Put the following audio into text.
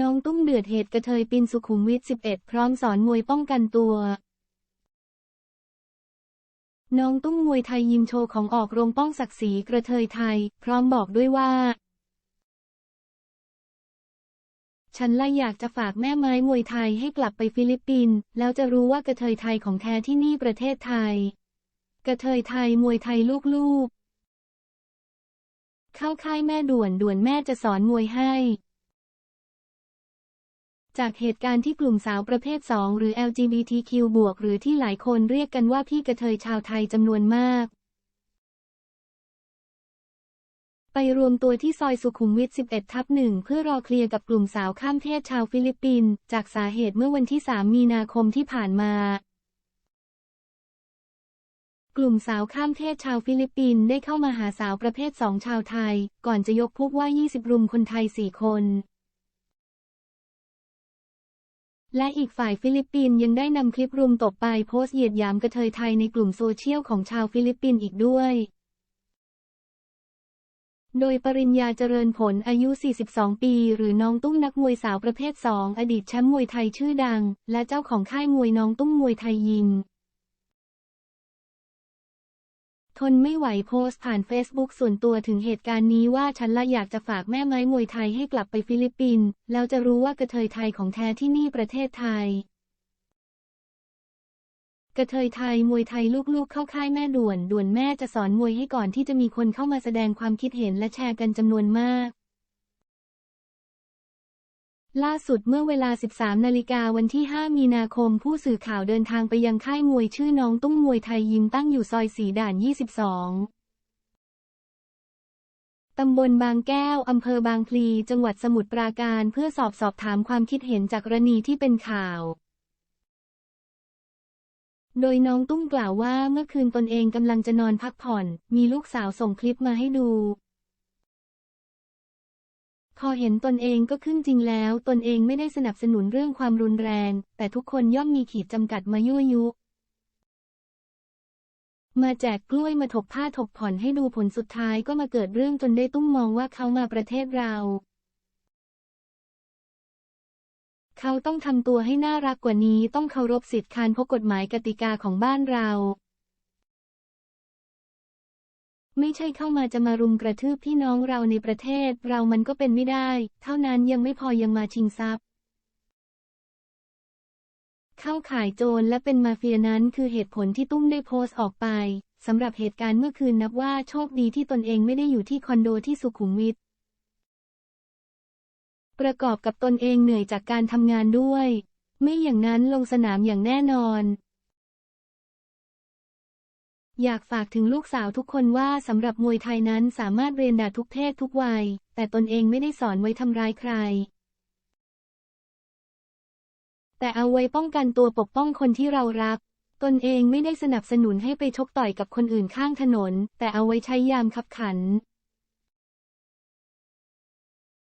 น้องตุ้มเดือดเหตุกระเทยปีนสุขุมวิท 11 พร้อมสอนมวยป้องกันตัว น้องตุ้มมวยไทยยิมโชว์ของออกโรงป้องศักดิ์ศรีกระเทยไทย พร้อมบอกด้วยว่า ฉันเลยอยากจะฝากแม่ไม้มวยไทยให้กลับไปฟิลิปปินส์แล้วจะรู้ว่ากระเทยไทยของแท้ที่นี่ประเทศไทย กระเทยไทยมวยไทยลูกๆ เข้าค่ายแม่ด่วนด่วนแม่จะสอนมวยให้ จากเหตุการณ์ที่กลุ่มสาวประเภท 2 หรือ LGBTQ บวกหรือที่หลายคนเรียกกันว่าพี่กระเทยชาวไทยจำนวนมาก ไปรวมตัวที่ซอยสุขุมวิท 11 ทับหนึ่งเพื่อรอเคลียร์กับกลุ่มสาวข้ามเพศชาวฟิลิปปินส์จากสาเหตุเมื่อวันที่ 3 มีนาคมที่ผ่านมากลุ่มสาวข้ามเพศชาวฟิลิปปินส์ได้เข้ามาหาสาวประเภท 2 ชาวไทย ก่อนจะยกพวกว่า 20 รุมคนไทย 4 คน และอีกฝ่ายฟิลิปปินส์ยังได้นำคลิปรุมตบไปโพสต์เหยียดหยามกระเทยไทยในกลุ่มโซเชียลของชาวฟิลิปปินส์อีกด้วย โดยปริญญาเจริญผลอายุ 42 ปี หรือน้องตุ้งนักมวยสาวประเภท 2 อดีตแชมป์มวยไทยชื่อดัง และเจ้าของค่ายมวยน้องตุ้งมวยไทยยิม ทนไม่ไหวโพสต์ผ่านเฟซบุ๊กส่วนตัวถึงเหตุการณ์นี้ว่าฉันละอยากจะฝากแม่ไม้มวยไทยให้กลับไปฟิลิปปินส์แล้วจะรู้ว่ากระเทยไทยของแท้ที่นี่ประเทศไทย กระเทยไทยมวยไทยลูกๆเข้าค่ายแม่ด่วน ด่วนแม่จะสอนมวยให้ก่อนที่จะมีคนเข้ามาแสดงความคิดเห็นและแชร์กันจำนวนมาก ล่าสุดเมื่อเวลา 13 นาฬิกาวันที่ 5 มีนาคม ผู้สื่อข่าวเดินทางไปยังค่ายมวยชื่อน้องตุ้งมวยไทยยิมตั้งอยู่ซอยสีด่าน 22 ตำบลบางแก้ว อำเภอบางพลี จังหวัดสมุทรปราการเพื่อสอบสอบถามความคิดเห็นจากกรณีที่เป็นข่าว โดยน้องตุ้มกล่าวว่าเมื่อคืนตนเองกำลังจะนอนพักผ่อน มีลูกสาวส่งคลิปมาให้ดู พอเห็นตนเองก็ขึ้นจริงแล้ว ตนเองไม่ได้สนับสนุนเรื่องความรุนแรง แต่ทุกคนย่อมมีขีดจำกัดมายั่วยุ มาแจกกล้วยมาถกผ้าถกผ่อนให้ดูผลสุดท้ายก็มาเกิดเรื่องจนได้ตุ้มมองว่าเขามาประเทศเรา เขาต้องทำตัวให้น่ารักกว่านี้ต้องเคารพสิทธิการพกกฎหมายกติกาของบ้านเรา ไม่ใช่เข้ามาจะมารุมกระทืบพี่น้องเราในประเทศ เรามันก็เป็นไม่ได้ เท่านั้นยังไม่พอยังมาชิงทรัพย์ เข้าขายโจรและเป็นมาเฟียนั้นคือเหตุผลที่ตุ้มได้โพสต์ออกไปสำหรับเหตุการณ์เมื่อคืนนับว่าโชคดีที่ตนเองไม่ได้อยู่ที่คอนโดที่สุขุมวิทประกอบกับตนเองเหนื่อยจากการทำงานด้วย ไม่อย่างนั้นลงสนามอย่างแน่นอน อยากฝากถึงลูกสาวทุกคนว่าสำหรับมวยไทยนั้นสามารถเรียนได้ทุกเพศทุกวัย แต่ตนเองไม่ได้สอนไว้ทำร้ายใคร แต่เอาไว้ป้องกันตัวปกป้องคนที่เรารัก ตนเองไม่ได้สนับสนุนให้ไปชกต่อยกับคนอื่นข้างถนน แต่เอาไว้ใช้ยามขับขัน